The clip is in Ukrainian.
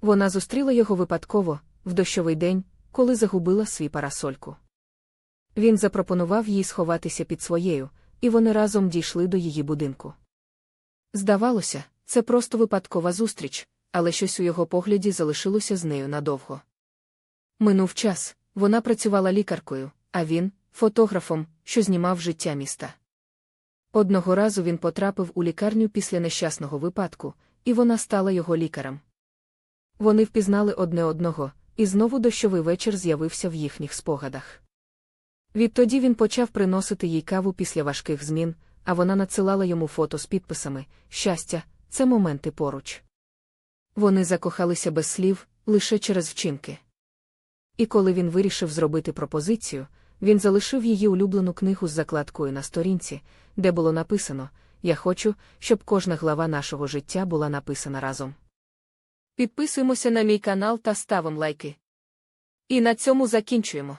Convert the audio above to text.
Вона зустріла його випадково, в дощовий день, коли загубила свій парасольку. Він запропонував їй сховатися під своєю, і вони разом дійшли до її будинку. Здавалося, це просто випадкова зустріч, але щось у його погляді залишилося з нею надовго. Минув час, вона працювала лікаркою, а він фотографом, що знімав життя міста. Одного разу він потрапив у лікарню після нещасного випадку, і вона стала його лікарем. Вони впізнали одне одного, і знову дощовий вечір з'явився в їхніх спогадах. Відтоді він почав приносити їй каву після важких змін, а вона надсилала йому фото з підписами Щастя, це моменти поруч. Вони закохалися без слів, лише через вчинки. І коли він вирішив зробити пропозицію, він залишив її улюблену книгу з закладкою на сторінці, де було написано Я хочу, щоб кожна глава нашого життя була написана разом. Підписуємося на мій канал та ставимо лайки. І на цьому закінчуємо.